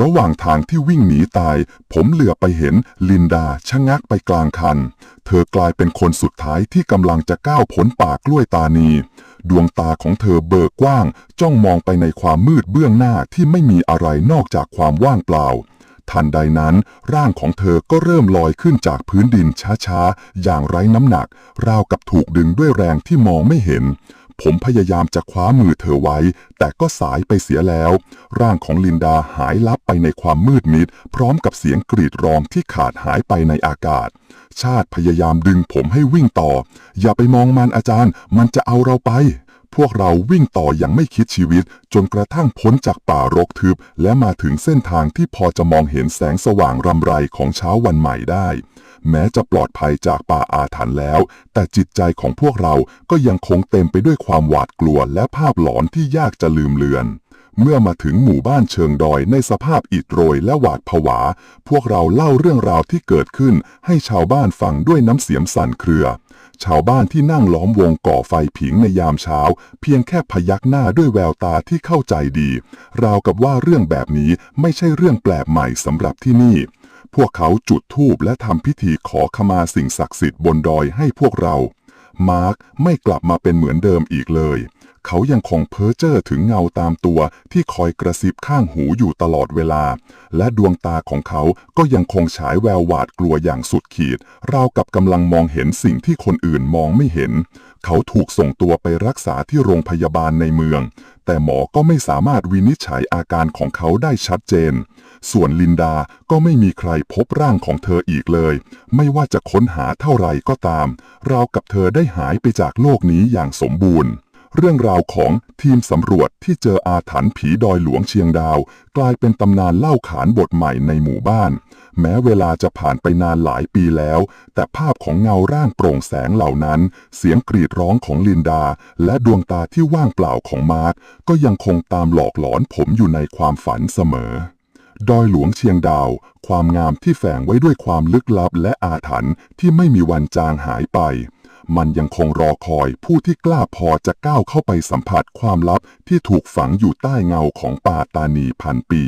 ระหว่างทางที่วิ่งหนีตาย ผมเหลือบไปเห็นลินดาชะงักไปกลางคัน เธอกลายเป็นคนสุดท้ายที่กำลังจะก้าวพ้นป่ากล้วยตานี ดวงตาของเธอเบิกกว้าง จ้องมองไปในความมืดเบื้องหน้าที่ไม่มีอะไรนอกจากความว่างเปล่า ทันใดนั้น ร่างของเธอก็เริ่มลอยขึ้นจากพื้นดินช้าๆ อย่างไร้น้ำหนัก ราวกับถูกดึงด้วยแรงที่มองไม่เห็น ผมพยายามจะคว้ามือเธอไว้ แต่ก็สายไปเสียแล้ว ร่างของลินดาหายลับไปในความมืดมิด พร้อมกับเสียงกรีดร้องที่ขาดหายไปในอากาศ ชาติพยายามดึงผมให้วิ่งต่อ อย่าไปมองมันอาจารย์ มันจะเอาเราไปพวกเราวิ่งต่ออย่างไม่คิดชีวิต จนกระทั่งพ้นจากป่ารกทึบ และมาถึงเส้นทางที่พอจะมองเห็นแสงสว่างรำไรของเช้าวันใหม่ได้ แม้จะปลอดภัยจากป่าอาถรรพ์แล้ว แต่จิตใจของพวกเราก็ยังคงเต็มไปด้วยความหวาดกลัวและภาพหลอนที่ยากจะลืมเลือน เมื่อมาถึงหมู่บ้านเชิงดอยในสภาพอิดโรยและหวาดผวา พวกเราเล่าเรื่องราวที่เกิดขึ้นให้ชาวบ้านฟังด้วยน้ำเสียงสั่นเครือชาวบ้านที่นั่งล้อมวงก่อไฟผิงในยามเช้า เพียงแค่พยักหน้าด้วยแววตาที่เข้าใจดี ราวกับว่าเรื่องแบบนี้ไม่ใช่เรื่องแปลกใหม่สำหรับที่นี่ พวกเขาจุดธูปและทำพิธีขอขมาสิ่งศักดิ์สิทธิ์บนดอยให้พวกเรา มาร์กไม่กลับมาเป็นเหมือนเดิมอีกเลย เขายังคงเพ้อเจ้อถึงเงาตามตัวที่คอยกระซิบข้างหูอยู่ตลอดเวลา และดวงตาของเขาก็ยังคงฉายแววหวาดกลัวอย่างสุดขีด ราวกับกำลังมองเห็นสิ่งที่คนอื่นมองไม่เห็น เขาถูกส่งตัวไปรักษาที่โรงพยาบาลในเมือง แต่หมอก็ไม่สามารถวินิจฉัยอาการของเขาได้ชัดเจน ส่วนลินดาก็ไม่มีใครพบร่างของเธออีกเลย ไม่ว่าจะค้นหาเท่าไหร่ก็ตาม ราวกับเธอได้หายไปจากโลกนี้อย่างสมบูรณ์ เรื่องราวของทีมสำรวจที่เจออาถรรพ์ผีดอยหลวงเชียงดาว กลายเป็นตำนานเล่าขานบทใหม่ในหมู่บ้าน แม้เวลาจะผ่านไปนานหลายปีแล้ว แต่ภาพของเงาร่างโปร่งแสงเหล่านั้น เสียงกรีดร้องของลินดา และดวงตาที่ว่างเปล่าของมาร์คก็ยังคงตามหลอกหลอนผมอยู่ในความฝันเสมอดอยหลวงเชียงดาว ความงามที่แฝงไว้ด้วยความลึกลับและอาถรรพ์ที่ไม่มีวันจางหายไป มันยังคงรอคอยผู้ที่กล้าพอจะก้าวเข้าไปสัมผัสความลับที่ถูกฝังอยู่ใต้เงาของป่าตานีพันปี